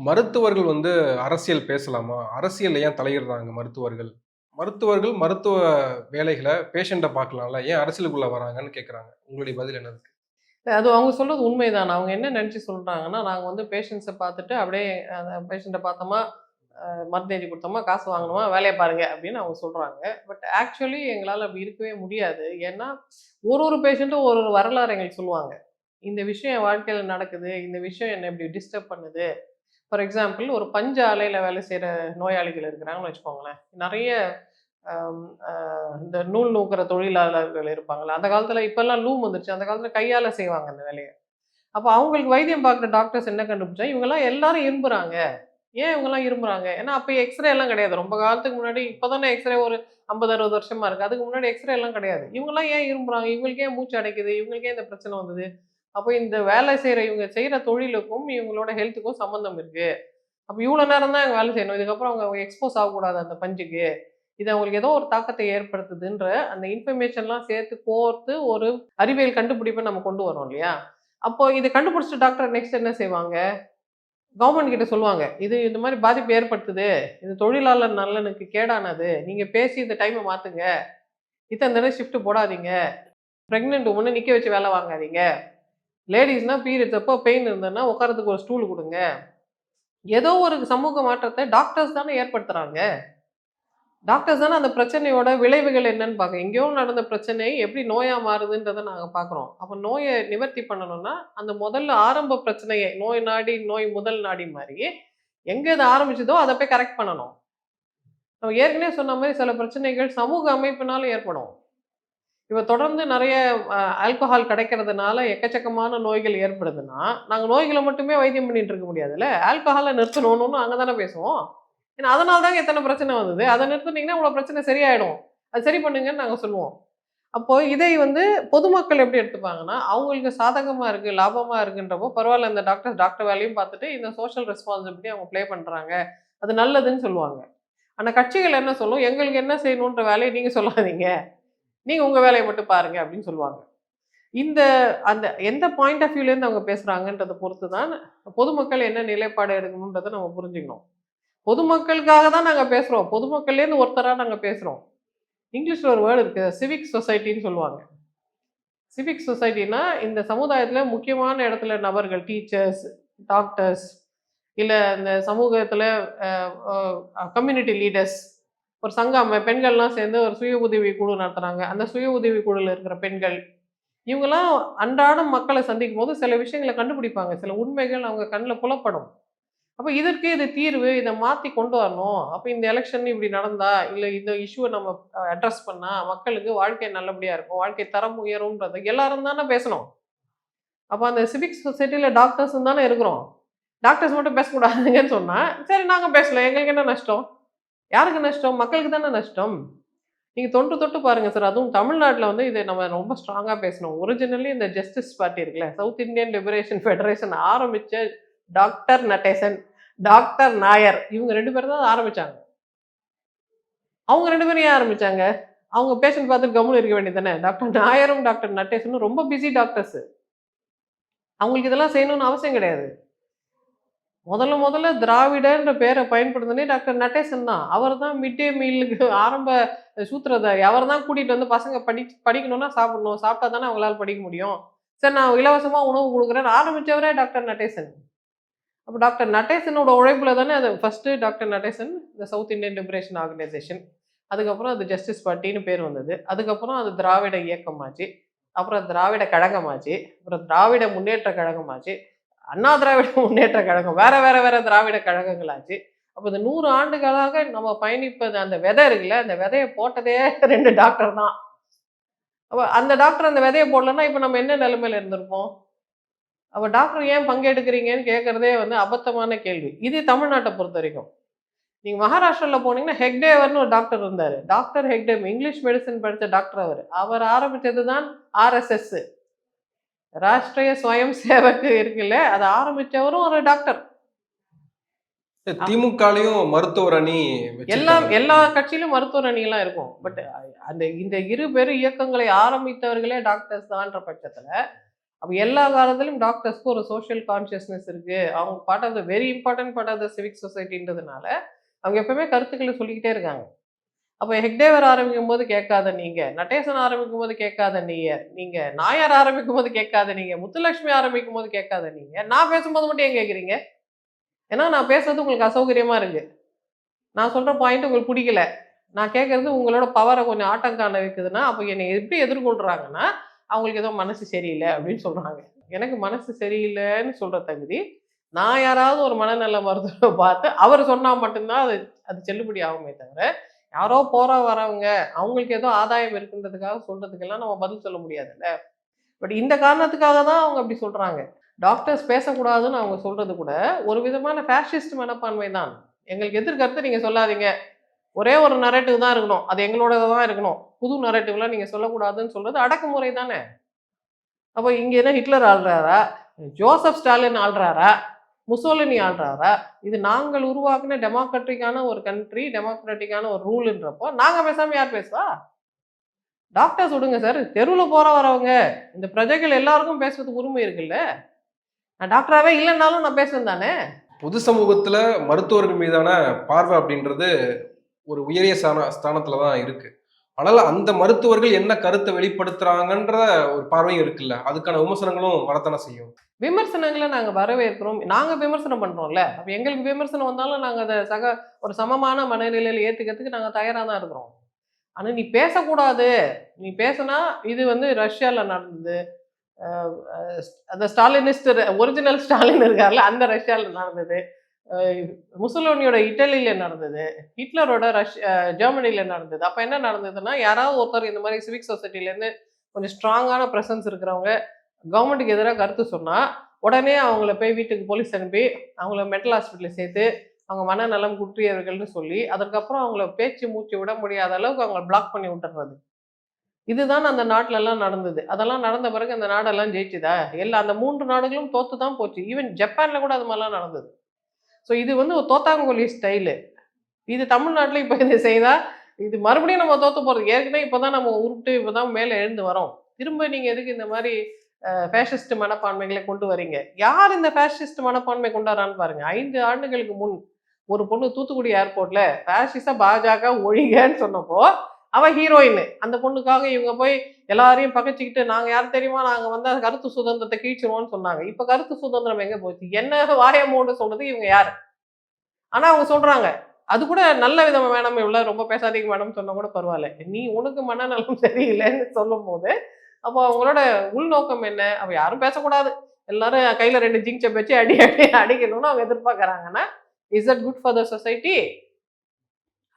மருத்துவர்கள் வந்து அரசியல் பேசலாமா? அரசியல் ஏன் தலையிடுறாங்க மருத்துவர்கள்? மருத்துவர்கள் மருத்துவ வேலைகளை பேஷண்ட்டை பார்க்கலாம்ல. ஏன் அரசியலுக்குள்ளே வராங்கன்னு கேட்குறாங்க. உங்களுடைய பதில் என்னது அது அவங்க சொல்கிறது உண்மைதான். அவங்க என்ன நினச்சி சொல்கிறாங்கன்னா நாங்கள் வந்து பேஷண்ட்ஸை பார்த்துட்டு அப்படியே அந்த பேஷண்ட்டை பார்த்தோமா, மருந்து எழுதி கொடுத்தோமா காசு வாங்கணுமா வேலையை பாருங்க அப்படின்னு அவங்க சொல்கிறாங்க பட் ஆக்சுவலி எங்களால் அப்படி இருக்கவே முடியாது. ஏன்னா, ஒரு ஒரு பேஷண்ட்டும் ஒரு ஒரு வரலாறு எங்களுக்கு சொல்லுவாங்க. இந்த விஷயம் என் வாழ்க்கையில் நடக்குது. இந்த விஷயம் என்னை இப்படி டிஸ்டர்ப் பண்ணுது. ஃபார் எக்ஸாம்பிள் ஒரு பஞ்ச ஆலையில் வேலை செய்கிற நோயாளிகள் இருக்கிறாங்கன்னு வச்சுக்கோங்களேன். நிறைய இந்த நூல் நூக்கிற தொழிலாளர்கள் இருப்பாங்கல்ல. அந்த காலத்தில் இப்போல்லாம் லூம் வந்துருச்சு. அந்த காலத்தில் கையால் செய்வாங்க அந்த வேலையை அப்போ அவங்களுக்கு வைத்தியம் பார்க்குற டாக்டர்ஸ் என்ன கண்டுபிடிச்சா, இவங்கெல்லாம் எல்லாரும் இரும்புறாங்க. ஏன் இவங்கலாம் இரும்புறாங்க? ஏன்னா அப்போ எக்ஸ்ரே எல்லாம் கிடையாது. ரொம்ப காலத்துக்கு முன்னாடி இப்போ தானே எக்ஸ்ரே ஒரு 50, 60 வருஷமா இருக்குது அதுக்கு முன்னாடி எக்ஸ்ரே எல்லாம் கிடையாது. இவங்கலாம் ஏன் இரும்புறாங்க? இவங்களுக்கு ஏன் மூச்சு அடைக்குது? இவங்களுக்கு ஏன் இந்த பிரச்சனை வந்தது? அப்போ இந்த வேலை செய்கிற இவங்க செய்கிற தொழிலுக்கும், இவங்களோட ஹெல்த்துக்கும் சம்மந்தம் இருக்கு. அப்போ இவ்வளோ நேரம் தான் வேலை செய்யணும். இதுக்கப்புறம் அவங்க எக்ஸ்போஸ் ஆகக்கூடாது அந்த பஞ்சுக்கு. இது அவங்களுக்கு ஏதோ ஒரு தாக்கத்தை ஏற்படுத்துதுன்ற அந்த இன்ஃபர்மேஷன்லாம் சேர்த்து கோர்த்து ஒரு அறிவியல் கண்டுபிடிப்பை நம்ம கொண்டு வரோம் இல்லையா? அப்போ இதை கண்டுபிடிச்ச டாக்டர் நெக்ஸ்ட் என்ன செய்வாங்க? கவர்மெண்ட் கிட்ட சொல்லுவாங்க. இது இந்த மாதிரி பாதிப்பு ஏற்படுத்துது. இது தொழிலாளர் நலனுக்கு கேடானது. நீங்கள் பேசி இந்த டைமை மாற்றுங்க இத்தனை தடவை ஷிஃப்ட் போடாதீங்க. ப்ரெக்னென்ட் வுமன நிற்க வச்சு வேலை வாங்காதீங்க. லேடிஸ்னால் பீரியட்ஸ் அப்போ பெயின் இருந்ததுன்னா உட்காரத்துக்கு ஒரு ஸ்டூல் கொடுங்க ஏதோ ஒரு சமூக மாற்றத்தை டாக்டர்ஸ் தானே ஏற்படுத்துகிறாங்க டாக்டர்ஸ் தானே அந்த பிரச்சனையோட விளைவுகள் என்னன்னு பார்க்க எங்கேயோ நடந்த பிரச்சனை எப்படி நோயாக மாறுதுன்றதை நாங்கள் பார்க்குறோம். அப்போ நோயை நிவர்த்தி பண்ணணும்னா, அந்த முதல்ல ஆரம்ப பிரச்சனையை நோய் நாடி நோய் முதல் நாடி மாதிரி எங்கே இது ஆரம்பிச்சதோ அதை போய் கரெக்ட் பண்ணணும். நம்ம ஏற்கனவே சொன்ன மாதிரி சில பிரச்சனைகள் சமூக அமைப்பினாலும் ஏற்படும். இப்போ தொடர்ந்து நிறைய ஆல்கஹால் கிடைக்கிறதுனால எக்கச்சக்கமான நோய்கள் ஏற்படுதுன்னா, நாங்கள் நோய்களை மட்டுமே வைத்தியம் பண்ணிட்டு இருக்க முடியாதுல்ல. ஆல்கஹால நிறுத்தணும்னு அங்கே தானே பேசுவோம். ஏன்னா அதனால தாங்க எத்தனை பிரச்சனை வந்தது. அதை நிறுத்துனீங்கன்னா இவ்வளோ பிரச்சனை சரியாயிடும். அது சரி பண்ணுங்கன்னு நாங்கள் சொல்லுவோம். அப்போ இதை வந்து பொதுமக்கள் எப்படி எடுத்துப்பாங்கன்னா, அவங்களுக்கு சாதகமாக இருக்குது லாபமாக இருக்குன்றப்போ பரவாயில்ல இந்த டாக்டர்ஸ் டாக்டர் வேலையும் பார்த்துட்டு இந்த சோஷியல் ரெஸ்பான்சிபிலிட்டி அவங்க ப்ளே பண்ணுறாங்க அது நல்லதுன்னு சொல்லுவாங்க. ஆனால் கட்சிகள் என்ன சொல்லும், எங்களுக்கு என்ன செய்யணுன்ற வேலையை நீங்கள் சொல்லாதீங்க. நீங்கள் உங்கள் வேலையை மட்டும் பாருங்கள் அப்படின்னு சொல்லுவாங்க. இந்த அந்த எந்த பாயிண்ட் ஆஃப் வியூலேருந்து அவங்க பேசுகிறாங்கன்றதை பொறுத்து தான் பொதுமக்கள் என்ன நிலைப்பாடு எடுக்கணுன்றதை நம்ம புரிஞ்சுக்கணும். பொதுமக்களுக்காக தான் நாங்கள் பேசுகிறோம் பொதுமக்கள்லேருந்து ஒருத்தராக நாங்கள் பேசுகிறோம் இங்கிலீஷில் ஒரு வேர்டு இருக்குது சிவிக் சொசைட்டின்னு சொல்லுவாங்க. சிவிக் சொசைட்டினா இந்த சமுதாயத்தில் முக்கியமான இடத்துல நபர்கள் டீச்சர்ஸ், டாக்டர்ஸ் இல்லை இந்த சமூகத்தில் கம்யூனிட்டி லீடர்ஸ் ஒரு சங்கம் பெண்கள்லாம் சேர்ந்து ஒரு சுய உதவி குழு நடத்துறாங்க. அந்த சுய உதவி குழுல இருக்கிற பெண்கள், இவங்கெல்லாம் அன்றாடம் மக்களை சந்திக்கும் போது சில விஷயங்கள கண்டுபிடிப்பாங்க. சில உண்மைகள் அவங்க கண்ணில் புலப்படும். அப்போ இதற்கு இது தீர்வு. இதை மாற்றி கொண்டு வரணும். அப்போ இந்த எலெக்ஷன் இப்படி நடந்தா, இல்லை இந்த இஷ்யூவை நம்ம அட்ரஸ் பண்ணா மக்களுக்கு வாழ்க்கை நல்லபடியாக இருக்கும். வாழ்க்கை தரம் உயரும்ன்றத எல்லாரும் தானே பேசணும். அப்போ அந்த சிவிக் சொசைட்டியில் டாக்டர்ஸும் தானே இருக்கிறோம். டாக்டர்ஸ் மட்டும் பேசக்கூடாதுங்கன்னு சொன்னால் சரி நாங்கள் பேசலாம் எங்களுக்கு என்ன நஷ்டம்? யாருக்கு நஷ்டம்? மக்களுக்கு தானே நஷ்டம். நீங்கள் தொன்று தொட்டு பாருங்கள் சார். அதுவும் தமிழ்நாட்டில் வந்து இதை நம்ம ரொம்ப ஸ்ட்ராங்காக பேசணும். ஒரிஜினலி இந்த ஜஸ்டிஸ் பார்ட்டி இருக்குல்ல, சவுத் இந்தியன் லிபரேஷன் ஃபெடரேஷன் ஆரம்பித்த டாக்டர் நடேசன், டாக்டர் நாயர் இவங்க ரெண்டு பேரும் தான் ஆரம்பிச்சாங்க. அவங்க ரெண்டு பேரும் ஏன் ஆரம்பிச்சாங்க? அவங்க பேஷண்ட் பார்த்துட்டு கவனம் இருக்க வேண்டியது தானே. டாக்டர் நாயரும், டாக்டர் நட்டேசனும் ரொம்ப பிஸி டாக்டர்ஸு அவங்களுக்கு இதெல்லாம் செய்யணும்னு அவசியம் கிடையாது. முதல்ல முதல்ல திராவிடன்ற பேரை பயன்படுத்தினே டாக்டர் நடேசன் தான். அவர் தான் மிட் டே மீலுக்கு ஆரம்ப சூத்திரதாரி. அவர் தான் கூட்டிகிட்டு வந்து பசங்க படி படிக்கணும்னா சாப்பிடணும். சாப்பிட்டா தானே அவங்களால படிக்க முடியும். சரி நான் இலவசமாக உணவு கொடுக்குறேன்னு ஆரம்பித்தவரே டாக்டர் நடேசன். அப்போ டாக்டர் நடேசனோட உழைப்பில் தானே அது ஃபர்ஸ்ட்டு டாக்டர் நடேசன் இந்த சவுத் இந்தியன் லிபரேஷன் ஆர்கனைசேஷன். அதுக்கப்புறம் அது ஜஸ்டிஸ் பார்ட்டின்னு பேர் வந்தது. அதுக்கப்புறம் அது திராவிட இயக்கமாச்சு. அப்புறம் திராவிட கழகமாச்சு. அப்புறம் திராவிட முன்னேற்ற கழகமாச்சு. அண்ணா திராவிட முன்னேற்ற கழகம். வேற வேற வேற திராவிட கழகங்களாச்சு அப்போ இந்த நூறு ஆண்டுகளாக நம்ம பயணிப்பது அந்த விதை இருக்குல்ல, அந்த விதையை போட்டதே ரெண்டு டாக்டர் தான். அப்போ அந்த டாக்டர் அந்த விதையை போடலன்னா, இப்போ நம்ம என்ன நிலைமையில இருந்திருப்போம்? அப்போ டாக்டர் ஏன் பங்கெடுக்கிறீங்கன்னு கேட்குறதே வந்து அபத்தமான கேள்வி. இது தமிழ்நாட்டை பொறுத்த வரைக்கும் நீங்கள் மகாராஷ்டிராவில் போனீங்கன்னா ஹெக்டேவர்னு ஒரு டாக்டர் இருந்தார் டாக்டர் ஹெக்டேவ் இங்கிலீஷ் மெடிசன் படித்த டாக்டர் அவர் அவர் ஆரம்பித்தது தான் ஆர்எஸ்எஸ். ராஷ்டிரிய ஸ்வயம் சேவக் இருக்குல்ல, அத ஆரம்பிச்சவரும் ஒரு டாக்டர். திமுகலயும் மருத்துவர் அணி எல்லா. எல்லா கட்சியிலும் மருத்துவர் அணிலாம் இருக்கும். பட் அந்த இந்த இரு பெரு இயக்கங்களை ஆரம்பித்தவர்களே டாக்டர்ஸ் தான்ற பட்சத்துல, அப்போ எல்லா காலத்திலும் டாக்டர்ஸ்க்கு ஒரு சோஷியல் கான்ஷியஸ்னஸ் இருக்கு அவங்க part of the very important part of the civic சொசைட்டின்றதுனால அவங்க எப்பவுமே கருத்துக்களை சொல்லிக்கிட்டே இருக்காங்க அப்போ ஹெக்டேவர் ஆரம்பிக்கும் போது கேட்காத நீங்க. நட்டேசன் ஆரம்பிக்கும் போது கேட்காத நீங்க. நீங்க நாயர் ஆரம்பிக்கும் போது கேட்காத நீங்க. முத்துலட்சுமி ஆரம்பிக்கும் போது கேட்காத நீங்க. நான் பேசும்போது மட்டும் ஏன் கேட்குறீங்க? ஏன்னா நான் பேசுறது உங்களுக்கு அசௌகரியமா இருக்கு. நான் சொல்ற பாயிண்ட் உங்களுக்கு பிடிக்கல. நான் கேட்கறது உங்களோட பவரை கொஞ்சம் ஆட்டம் காண வைக்குதுன்னா அப்போ என்னை எப்படி எதிர்கொள்றாங்கன்னா அவங்களுக்கு ஏதோ மனசு சரியில்லை அப்படின்னு சொல்றாங்க. எனக்கு மனசு சரியில்லைன்னு சொல்ற தகுதி நான் யாராவது ஒரு மனநல மருத்துவரை பார்த்து அவர் சொன்னால் மட்டும்தான் அது அது செல்லுபடி ஆகுமே தவிர யாரோ போற வரவங்க அவங்களுக்கு ஏதோ ஆதாயம் இருக்குன்றதுக்காக சொல்றதுக்கெல்லாம் நம்ம பதில் சொல்ல முடியாதுல்ல? பட் இந்த காரணத்துக்காக தான் அவங்க அப்படி சொல்றாங்க. டாக்டர்ஸ் பேசக்கூடாதுன்னு அவங்க சொல்றது கூட ஒரு விதமான ஃபேஷிஸ்ட் மனப்பான்மை தான். எங்களுக்கு எதிர்கருத்து நீங்க சொல்லாதீங்க. ஒரே ஒரு நரேட்டிவ் தான் இருக்கணும். அது எங்களோட தான் இருக்கணும். புது நரேட்டிவ்லாம் நீங்க சொல்லக்கூடாதுன்னு சொல்றது அடக்குமுறை தானே? அப்போ இங்க என்ன ஹிட்லர் ஆள்றாரா? ஜோசப் ஸ்டாலின் ஆள்றாரா? முசோலினி ஆள்றாரா? இது நாங்கள் உருவாக்குன டெமோக்ராட்டிக்கான ஒரு கண்ட்ரி டெமோக்ராட்டிக்கான ஒரு ரூல்ன்றப்போ நாங்கள் பேசாமல் யார் பேசுவா? டாக்டர்ஸ் விடுங்க சார் தெருவில் போகிற வரவங்க. இந்த பிரஜைகள் எல்லாருக்கும் பேசுறதுக்கு உரிமை இருக்குல்ல? நான் டாக்டராகவே இல்லைன்னாலும் நான் பேசுவேன் தானே? பொது சமூகத்தில் மருத்துவர்கள் மீதான பார்வை அப்படின்றது ஒரு உயரிய ஸ்தான ஸ்தானத்தில் தான் இருக்குது ஆனால் அந்த மருத்துவர்கள் என்ன கருத்தை வெளிப்படுத்துறாங்கன்ற ஒரு பார்வையும் இருக்குல்ல. அதுக்கான விமர்சனங்களும் வரத்தானே செய்யும். விமர்சனங்களை நாங்கள் வரவேற்கிறோம். நாங்கள் விமர்சனம் பண்ணுறோம்ல அப்போ எங்களுக்கு விமர்சனம் வந்தாலும் நாங்கள் அதை சக ஒரு சமமான மனநிலையில் ஏற்றுக்கிறதுக்கு நாங்கள் தயாராக தான் இருக்கிறோம். ஆனால் நீ பேசக்கூடாது. நீ பேசுனா இது வந்து ரஷ்யாவில் நடந்தது. அந்த ஸ்டாலினிஸ்ட் ஒரிஜினல் ஸ்டாலின் இருக்கார்ல அந்த ரஷ்யாவில் நடந்தது. முசலோனியோட இட்டலியில் நடந்தது ஹிட்லரோட ரஷ் ஜெர்மனியில் நடந்தது. அப்போ என்ன நடந்ததுன்னா யாராவது ஒருத்தர் இந்த மாதிரி சிவிக் சொசைட்டிலேருந்து கொஞ்சம் ஸ்ட்ராங்கான ப்ரெசன்ஸ் இருக்கிறவங்க கவர்மெண்ட்டுக்கு எதிராக கருத்து சொன்னால் உடனே அவங்கள போய் வீட்டுக்கு போலீஸ் அனுப்பி அவங்கள மென்டல் ஹாஸ்பிட்டலில் சேர்த்து அவங்க மனநலம் குற்றியவர்கள்னு சொல்லி அதற்கப்புறம் அவங்கள பேச்சு மூச்சு விட முடியாத அளவுக்கு அவங்கள பிளாக் பண்ணி விட்டுறது இதுதான் அந்த நாட்டிலெல்லாம் நடந்தது. அதெல்லாம் நடந்த பிறகு அந்த நாடெல்லாம் ஜெயிச்சுதா? எல்லா அந்த மூன்று நாடுகளும் தோத்து தான் போச்சு. ஈவன் ஜப்பானில் கூட அது மாதிரிலாம் நடந்தது. ஸோ இது வந்து ஒரு தோத்தாங்குழி ஸ்டைலு இது தமிழ்நாட்டில் இப்போ இது செய்தால் இது மறுபடியும் நம்ம தோற்று போகிறது ஏற்கனவே இப்போ தான் நம்ம உருட்டு இப்போ தான் மேலே எழுந்து வரோம். திரும்ப நீங்கள் எதுக்கு இந்த மாதிரி ஃபேஷிஸ்ட் மனப்பான்மைகளை கொண்டு வரீங்க? யார் இந்த ஃபேஷிஸ்ட் மனப்பான்மை கொண்டாடுறான்னு பாருங்க. ஐந்து ஆண்டுகளுக்கு முன் ஒரு பொண்ணு தூத்துக்குடி ஏர்போர்ட்ல ஃபேஷிச பாஜக ஒழிகன்னு சொன்னப்போ அவ ஹீரோயின் அந்த பொண்ணுக்காக இவங்க போய் எல்லாரையும் பகைச்சிக்கிட்டு நாங்க யார் தெரியுமா நாங்க வந்து கருத்து சுதந்திரத்தை கீழ்ச்சிருவோம்னு சொன்னாங்க. இப்ப கருத்து சுதந்திரம் எங்க போச்சு? என்ன வாயமோடு சொல்றது இவங்க யாரு? ஆனா அவங்க சொல்றாங்க அது கூட நல்ல விதமா வேணாம் இவ்வளவு ரொம்ப பேசாதீங்க மேடம் சொன்னா கூட பரவாயில்ல. நீ உனக்கு மனநலம் சரியில்லைன்னு சொல்லும் போது அப்போ அவங்களோட உள்நோக்கம் என்ன? அவ யாரும் பேசக்கூடாது. எல்லாரும் கையில ரெண்டு ஜிங்சை வச்சு அடி அடி அடிக்கணும்னு அவங்க எதிர்பார்க்கறாங்கன்னா is that good for the society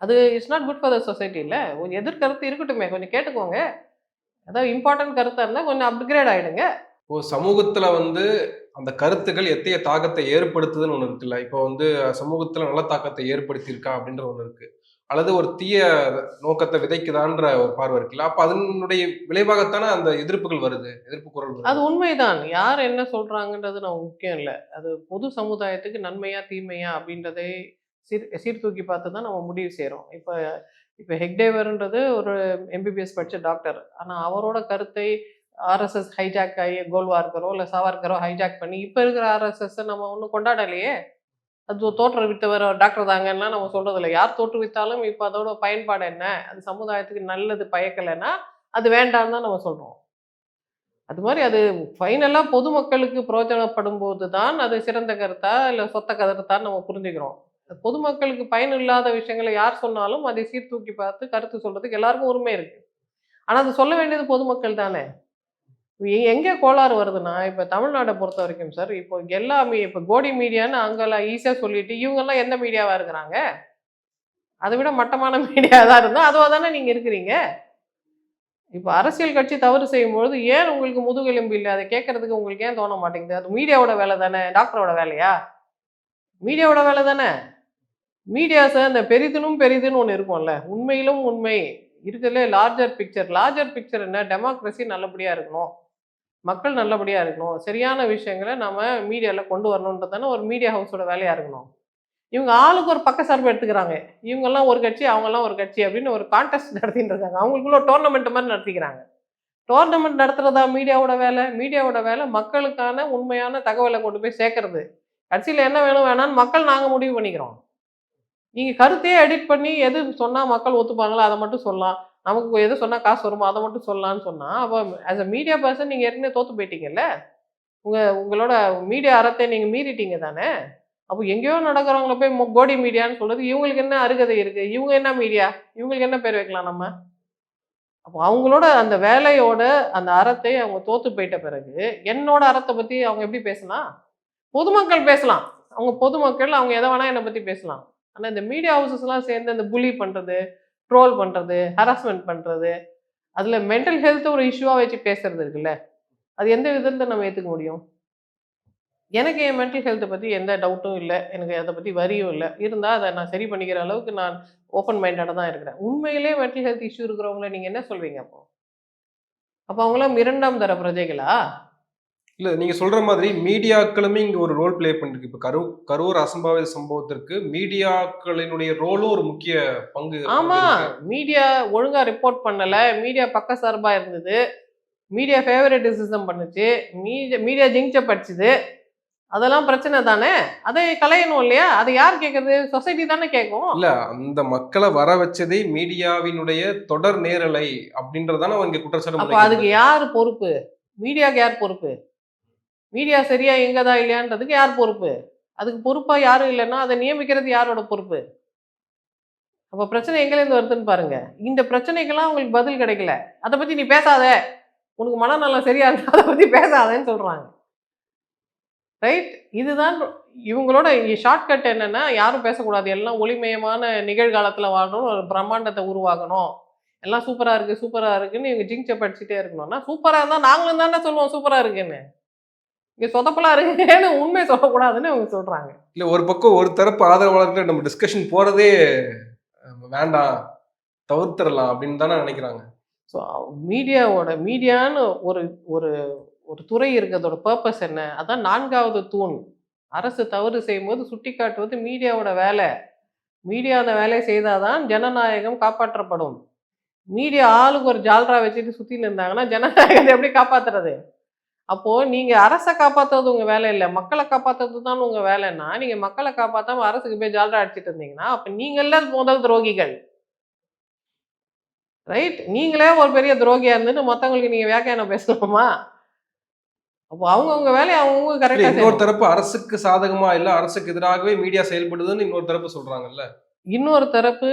அது it's not good for the society இல்லை. கொஞ்சம் எதிர்கருத்து இருக்கட்டுமே. கொஞ்சம் கேட்டுக்கோங்க. அதாவது இம்பார்ட்டன்ட் கருத்தாக இருந்தால் கொஞ்சம் அப்கிரேட் ஆகிடுங்க இப்போ சமூகத்துல வந்து அந்த கருத்துக்கள் எத்தைய தாக்கத்தை ஏற்படுத்துதுன்னு ஒண்ணு இருக்குல்ல. இப்போ வந்து சமூகத்துல நல்ல தாக்கத்தை ஏற்படுத்தியிருக்கா அப்படின்ற ஒண்ணு இருக்கு. அல்லது ஒரு தீய நோக்கத்தை விதைக்குதான்ற ஒரு பார்வை இருக்குல்ல அப்ப அதனுடைய விளைவாகத்தானே அந்த எதிர்ப்புகள் வருது எதிர்ப்பு குரல் அது உண்மைதான். யார் என்ன சொல்கிறாங்கன்றது நம்ம முக்கியம் இல்லை. அது பொது சமுதாயத்துக்கு நன்மையா தீமையா அப்படின்றதை சீர் சீர்தூக்கி பார்த்து தான் நம்ம முடிவு செய்கிறோம் இப்போ இப்போ ஹெக்டேவர்ன்றது ஒரு எம்பிபிஎஸ் படித்த டாக்டர் ஆனால் அவரோட கருத்தை ஆர்எஸ்எஸ் ஹைஜாக் ஆகி கோல்வார்கரோ இல்லை சாவர்கரோ ஹைஜாக் பண்ணி இப்போ இருக்கிற ஆர்எஸ்எஸ்ஸை நம்ம ஒன்றும் கொண்டாடலையே? அது தோற்றுவித்தவர் டாக்டர் தாங்கன்னா நம்ம சொல்கிறதில்ல இல்லை யார் தோற்றுவித்தாலும் இப்போ அதோட பயன்பாடு என்ன? அது சமுதாயத்துக்கு நல்லது பயக்கலைன்னா அது வேண்டாம்னு தான் நம்ம சொல்கிறோம் அது மாதிரி அது ஃபைனலாக பொதுமக்களுக்கு பிரயோஜனப்படும் போது தான் அது சிறந்த கருத்தா இல்லை சொத்த கருத்தான்னு நம்ம புரிஞ்சுக்கிறோம். பொதுமக்களுக்கு பயன் இல்லாத விஷயங்களை யார் சொன்னாலும் அதை சீர்தூக்கி பார்த்து கருத்து சொல்றதுக்கு எல்லாருக்கும் உரிமை இருக்கு. ஆனால் அது சொல்ல வேண்டியது பொதுமக்கள் தானே? எங்கே கோளாறு வருதுன்னா இப்போ தமிழ்நாட்டை பொறுத்த வரைக்கும் சார் இப்போ எல்லா மீ இப்போ கோடி மீடியான்னு அங்கெல்லாம் ஈஸியாக சொல்லிட்டு இவங்கெல்லாம் எந்த மீடியாவாக இருக்கிறாங்க? அதை விட மட்டமான மீடியா தான் இருந்தால் அதுவாக தானே நீங்கள் இருக்கிறீங்க? இப்போ அரசியல் கட்சி தவறு செய்யும்பொழுது ஏன் உங்களுக்கு முதுகெலும்பு இல்லை? அதை கேட்கறதுக்கு உங்களுக்கு ஏன் தோண மாட்டேங்குது? அது மீடியாவோட வேலை தானே? டாக்டரோட வேலையா? மீடியாவோட வேலை தானே? மீடியாஸை அந்த பெரிதினும் பெரிதுன்னு ஒன்று இருக்கும்ல. உண்மையிலும் உண்மை. இருக்கிறதுல லார்ஜர் பிக்சர் லார்ஜர் பிக்சர் என்ன? டெமோக்ரஸி நல்லபடியாக இருக்கணும். மக்கள் நல்லபடியாக இருக்கணும். சரியான விஷயங்களை நம்ம மீடியாவில் கொண்டு வரணுன்றதானே ஒரு மீடியா ஹவுஸோட வேலையாக இருக்கணும். இவங்க ஆளுக்கு ஒரு பக்க சார்பு எடுத்துக்கிறாங்க. இவங்கெல்லாம் ஒரு கட்சி அவங்கெல்லாம் ஒரு கட்சி அப்படின்னு ஒரு கான்டெஸ்ட் நடத்திட்டு இருக்காங்க. அவங்களுக்குள்ள டோர்னமெண்ட் மாதிரி நடத்திக்கிறாங்க. டோர்னமெண்ட் நடத்துறதா மீடியாவோட வேலை? மீடியாவோட வேலை மக்களுக்கான உண்மையான தகவலை கொண்டு போய் சேர்க்கறது. கட்சியில் என்ன வேணும் வேணாம்னு மக்கள் நாங்கள் முடிவு பண்ணிக்கிறோம். நீங்கள் கருத்தையே எடிட் பண்ணி எது சொன்னால் மக்கள் ஒத்துப்பாங்களோ அதை மட்டும் சொல்லலாம். நமக்கு எது சொன்னால் காசு வருமோ அதை மட்டும் சொல்லலாம்னு சொன்னால் அப்போ ஆஸ் அ மீடியா பர்சன் நீங்கள் ஏற்கனவே தோற்று போயிட்டீங்கல்ல? உங்கள் உங்களோட மீடியா அறத்தை நீங்கள் மீறிட்டீங்க தானே? அப்போ எங்கேயோ நடக்கிறவங்கள போய் மொ- கோடி மீடியான்னு சொல்கிறது இவங்களுக்கு என்ன அருகதை இருக்குது இவங்க என்ன மீடியா இவங்களுக்கு என்ன பேர் வைக்கலாம் நம்ம? அப்போ அவங்களோட அந்த வேலையோட அந்த அறத்தை அவங்க தோற்று போயிட்ட பிறகு என்னோட அறத்தை பற்றி அவங்க எப்படி பேசலாம்? பொதுமக்கள் பேசலாம். அவங்க பொதுமக்கள் அவங்க எதை வேணால் என்னை பற்றி பேசலாம். ஆனால் இந்த மீடியா ஹவுசஸ்லாம் சேர்ந்து அந்த புலி பண்ணுறது ட்ரோல் பண்ணுறது ஹராஸ்மெண்ட் பண்ணுறது அதில் மென்டல் ஹெல்த் ஒரு இஷ்யூவாக வச்சு பேசுறது இருக்குல்ல? அது எந்த விதத்தில் நம்ம ஏற்றுக்க முடியும்? எனக்கு என் மென்டல் ஹெல்த்தை பற்றி எந்த டவுட்டும் இல்லை. எனக்கு அதை பற்றி வரியும் இல்லை. இருந்தால் அதை நான் சரி பண்ணிக்கிற அளவுக்கு நான் ஓப்பன் மைண்டடாக தான் இருக்கிறேன். உண்மையிலே மென்டல் ஹெல்த் இஷ்யூ இருக்கிறவங்கள நீங்கள் என்ன சொல்வீங்க அப்போ? அப்போ அவங்களாம் இரண்டாம் தர பிரஜைகளா? இல்ல நீங்க சொல்ற மாதிரி மீடியாக்களுமே இங்க ஒரு ரோல் ப்ளே பண்ணிருக்கு. இப்ப கரு கரூர் அசம்பாவித சம்பவத்திற்கு மீடியாக்களினுடைய ரோலும் ஒரு முக்கிய பங்கு ஆமா. இருக்கு. மீடியா ஒழுங்கா ரிப்போர்ட் பண்ணல. மீடியா பக்க சார்பா இருந்தது. மீடியா ஃபேவரட்டிசிசம் பண்ணுச்சு. மீடியா மீடியா ஜிங்சப்படுச்சுது அதெல்லாம் பிரச்சனை தானே? அதை களையணும் இல்லையா? அதை யார் கேட்கறது சொசைட்டி தானே கேட்கும் இல்ல அந்த மக்களை வர வச்சதே மீடியாவினுடைய தொடர் நேரலை அப்படின்றதான அவங்க குற்றச்சாட்டு அப்போ. அதுக்கு யார் பொறுப்பு? மீடியாவுக்கு யார் பொறுப்பு? மீடியா சரியா எங்கதா இல்லையான்றதுக்கு யார் பொறுப்பு? அதுக்கு பொறுப்பா யாரும் இல்லைன்னா அதை நியமிக்கிறது யாரோட பொறுப்பு? அப்ப பிரச்சனை எங்கேருந்து வருதுன்னு பாருங்க. இந்த பிரச்சனைக்கெல்லாம் அவங்களுக்கு பதில் கிடைக்கல. அதை பத்தி நீ பேசாத. உனக்கு மனநலம் சரியா இருந்தா அதை பத்தி பேசாதேன்னு சொல்றாங்க. ரைட் இதுதான் இவங்களோட ஷார்ட்கட் என்னன்னா யாரும் பேசக்கூடாது. எல்லாம் ஒளிமயமான நிகழ்காலத்துல வாழணும். ஒரு பிரம்மாண்டத்தை உருவாகணும் எல்லாம் சூப்பரா இருக்கு சூப்பரா இருக்குன்னு இவங்க ஜிங்ச படிச்சுட்டே இருக்கணும்னா சூப்பரா இருந்தா நாங்களும் தானே சொல்லுவோம் சூப்பரா இருக்குன்னு. இங்க சொதப்பலா இருக்குன்னு உண்மை சொல்லக்கூடாதுன்னு அவங்க சொல்றாங்க. இல்ல ஒரு பக்கம் ஒரு தரப்பு ஆதரவாளர்கள் நம்ம டிஸ்கஷன் போறதே வேண்டாம் தவிர்த்திடலாம் அப்படின்னு தானே நினைக்கிறாங்க. ஸோ மீடியாவோட மீடியான்னு ஒரு ஒரு ஒரு துறை இருக்கிறதோட பர்பஸ் என்ன? அதான் நான்காவது தூண். அரசு தவறு செய்யும்போது சுட்டி காட்டுவது மீடியாவோட வேலை. மீடியா அந்த வேலையை செய்தாதான் ஜனநாயகம் காப்பாற்றப்படும். மீடியா ஆளுக்கு ஒரு ஜால்ரா வச்சுட்டு சுத்தின்னு இருந்தாங்கன்னா ஜனநாயகத்தை எப்படி காப்பாத்துறது? அப்போ நீங்க அரசை காப்பாத்துறது உங்க வேலை இல்லை. மக்களை காப்பாத்துறது தான் உங்க வேலைன்னா நீங்க மக்களை காப்பாத்தாம அரசுக்கு போய் ஜால்ரா அடிச்சிட்டு இருந்தீங்கன்னா அப்ப நீங்கள முதல் துரோகிகள். ரைட் நீங்களே ஒரு பெரிய துரோகியா இருந்துட்டு மத்தவங்களுக்கு நீங்க வியாக்கியானம் பேசலாமா அப்போ அவங்கவுங்க வேலையை அவங்கவுங்க கரெக்டா இன்னொரு தரப்பு அரசுக்கு சாதகமா இல்ல அரசுக்கு எதிராகவே மீடியா செயல்படுதுன்னு இன்னொரு தரப்பு சொல்றாங்கல்ல. இன்னொரு தரப்பு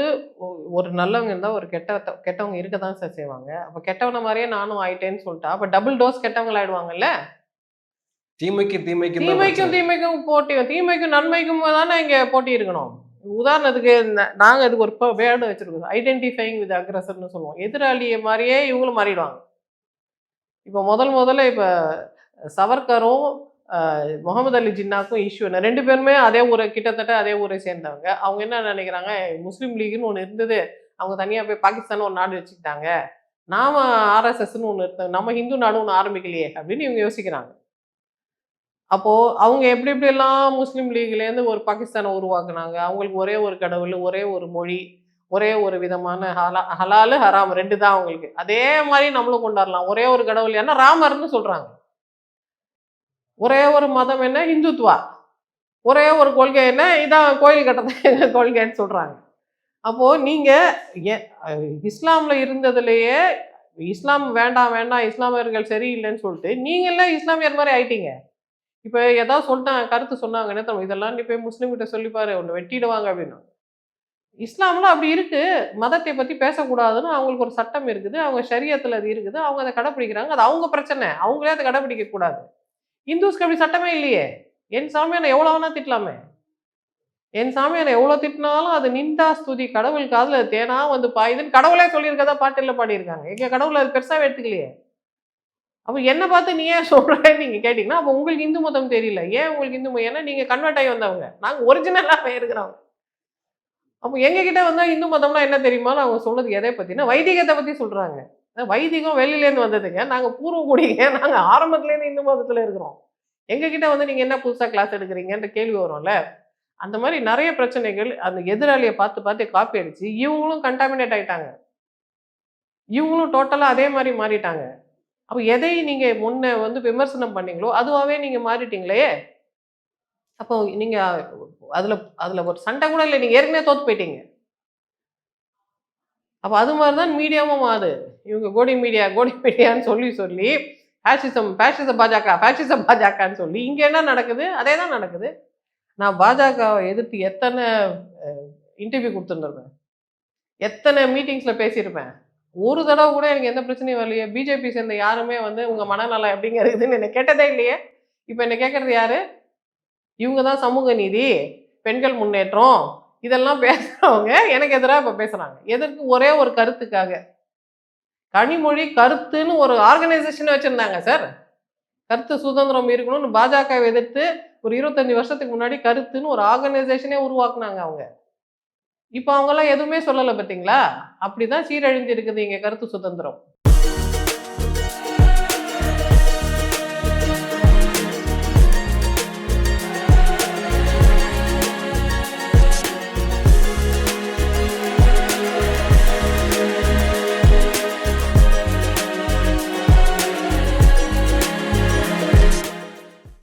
ஒரு நல்லவங்க இருந்தா ஒரு கெட்ட கெட்டவங்க இருக்க தான் சார் செய்வாங்க. அப்ப கெட்டவன மாதிரியே நானும் ஆயிட்டேன்னு சொல்லிட்டா அப்ப டபுள் டோஸ் கெட்டவங்க ஆயிடுவாங்கல்ல தீமைக்கு தீமைக்கு தான் தீமைக்கும் பிரச்சனை. தீமைக்கும் போட்டி தீமைக்கும் நன்மைக்கும் தானே இங்க போட்டி இருக்கணும். உதாரணத்துக்கு ந- நாங்க இதுக்கு ஒரு வேர்டு வச்சிருக்கோம். ஐடென்டிஃபைங் வித் அக்ரஸர்னு சொல்லுவோம். எதிராளியை மாதிரியே இவங்களும் மாறிடுவாங்க. இப்போ முதல் முதல்ல இப்போ சவர்கரும் அஹ், முகமது அலி ஜின்னாக்கும் இஷ்யூ என்ன? ரெண்டு பேருமே அதே ஊரை கிட்டத்தட்ட அதே ஊரை சேர்ந்தவங்க. அவங்க என்ன நினைக்கிறாங்க? முஸ்லீம் லீக்னு ஒன்று இருந்தது. அவங்க தனியாக போய் பாகிஸ்தான் ஒரு நாடு வச்சுக்கிட்டாங்க. நாம ஆர்எஸ்எஸ்ன்னு ஒன்று இருந்தாங்க நம்ம ஹிந்து நாடு ஒன்று ஆரம்பிக்கலையே அப்படின்னு இவங்க யோசிக்கிறாங்க. அப்போது அவங்க எப்படி எப்படி எல்லாம் முஸ்லீம் லீக்லேருந்து ஒரு பாகிஸ்தானை உருவாக்குனாங்க? அவங்களுக்கு ஒரே ஒரு கடவுள் ஒரே ஒரு மொழி ஒரே ஒரு விதமான ஹலா ஹலாலு ஹராம் ரெண்டு தான் அவங்களுக்கு. அதே மாதிரி நம்மளும் கொண்டாடலாம். ஒரே ஒரு கடவுள் ஏன்னா ராமர்னு சொல்கிறாங்க ஒரே ஒரு மதம் என்ன? இந்துத்துவா. ஒரே ஒரு கொள்கை என்ன? இதான் கோயில் கட்டத்தை கொள்கைன்னு சொல்கிறாங்க அப்போது நீங்கள் இஸ்லாமில் இருந்ததுலேயே இஸ்லாம் வேண்டாம் வேண்டாம் இஸ்லாமியர்கள் சரியில்லைன்னு சொல்லிட்டு நீங்களே இஸ்லாமியர் மாதிரி ஆயிட்டீங்க. இப்போ ஏதாவது சொல்லிட்டாங்க கருத்து சொன்னாங்க என்ன இதெல்லாம் நீ போய் முஸ்லீம்கிட்ட சொல்லிப்பாரு ஒன்று வெட்டிடுவாங்க அப்படின்னு. இஸ்லாமில் அப்படி இருக்குது மதத்தை பற்றி பேசக்கூடாதுன்னு அவங்களுக்கு ஒரு சட்டம் இருக்குது அவங்க சரியத்தில் அது இருக்குது அவங்க அதை கடைப்பிடிக்கிறாங்க அது அவங்க பிரச்சனை. அவங்களே அதை கடைப்பிடிக்கக்கூடாது. இந்துஸ்க்கு அப்படி சட்டமே இல்லையே. என் சாமியான எவ்வளோ வேணால் திட்டலாமே. என் சாமியான எவ்வளோ திட்டினாலும் அது நிந்தா ஸ்துதி கடவுள் காதில் தேனா வந்து பாயுதுன்னு கடவுளே சொல்லியிருக்கதா பாட்டில் பாடியிருக்காங்க. எங்கள் கடவுளை அது பெருசாக எடுத்துக்கலையே. அப்போ என்னை பார்த்து நீ ஏன் சொல்கிறேன்னு நீங்கள் கேட்டிங்கன்னா அப்போ உங்களுக்கு இந்து மதம் தெரியல. ஏன் உங்களுக்கு இந்து மதம்? ஏன்னா நீங்கள் கன்வெர்ட் ஆகி வந்தவங்க. நாங்கள் ஒரிஜினலாக இருக்கிறவங்க. அப்போ எங்ககிட்ட வந்தால் இந்து மதம்னா என்ன தெரியுமான்னு அவங்க சொல்றது எதை பற்றினா வைதிகத்தை பற்றி சொல்கிறாங்க வைதிகம் வெளியிலேருந்து வந்ததுங்க. நாங்கள் பூர்வ குடிங்க. நாங்கள் ஆரம்பத்துலேருந்து இந்து மதத்தில் இருக்கிறோம். எங்ககிட்ட வந்து நீங்கள் என்ன புதுசாக கிளாஸ் எடுக்கிறீங்கன்ற கேள்வி வரும்ல? அந்த மாதிரி நிறைய பிரச்சனைகள் அந்த எதிராளியை பார்த்து பார்த்து காப்பி அடிச்சு இவங்களும் கண்டாமினேட் ஆகிட்டாங்க இவங்களும் டோட்டலாக அதே மாதிரி மாறிட்டாங்க. அப்போ எதை நீங்கள் முன்ன வந்து விமர்சனம் பண்ணீங்களோ அதுவாகவே நீங்கள் மாறிட்டீங்களே? அப்போ நீங்கள் அதில் அதில் ஒரு சண்டை கூட இல்லை. நீங்கள் ஏற்கனவே தோற்று போயிட்டீங்க. அப்போ அது மாதிரி தான் மீடியாவும் மாறுது. இவங்க கோடி மீடியா கோடி மீடியான்னு சொல்லி சொல்லி ஃபேஷிசம் ஃபேஷிச பாஜக ஃபேஷிச பாஜகன்னு சொல்லி இங்கே என்ன நடக்குது? அதே தான் நடக்குது. நான் பாஜகவை எதிர்த்து எத்தனை இன்டர்வியூ கொடுத்துருந்துருப்பேன். எத்தனை மீட்டிங்ஸில் பேசியிருப்பேன். ஒரு தடவை கூட எனக்கு எந்த பிரச்சனையும் வரலையே. பிஜேபி சேர்ந்த யாருமே வந்து உங்கள் மனநலம் எப்படிங்க இருக்குதுன்னு என்னை கேட்டதே இல்லையே. இப்போ என்னை கேட்குறது யாரு? இவங்க தான் சமூக நீதி பெண்கள் முன்னேற்றம் இதெல்லாம் பேசுகிறவங்க எனக்கு எதிராக இப்போ பேசுகிறாங்க எதற்கு? ஒரே ஒரு கருத்துக்காக. கனிமொழி கருத்துன்னு ஒரு ஆர்கனைசேஷன் வச்சுருந்தாங்க சார் கருத்து சுதந்திரம் இருக்கணும்னு பாஜகவை எதிர்த்து ஒரு இருபத்தஞ்சு வருஷத்துக்கு முன்னாடி கருத்துன்னு ஒரு ஆர்கனைசேஷனே உருவாக்குனாங்க அவங்க. இப்போ அவங்கெல்லாம் எதுவுமே சொல்லலை பார்த்தீங்களா அப்படிதான் சீரழிஞ்சு இருக்குது இங்கே கருத்து சுதந்திரம்.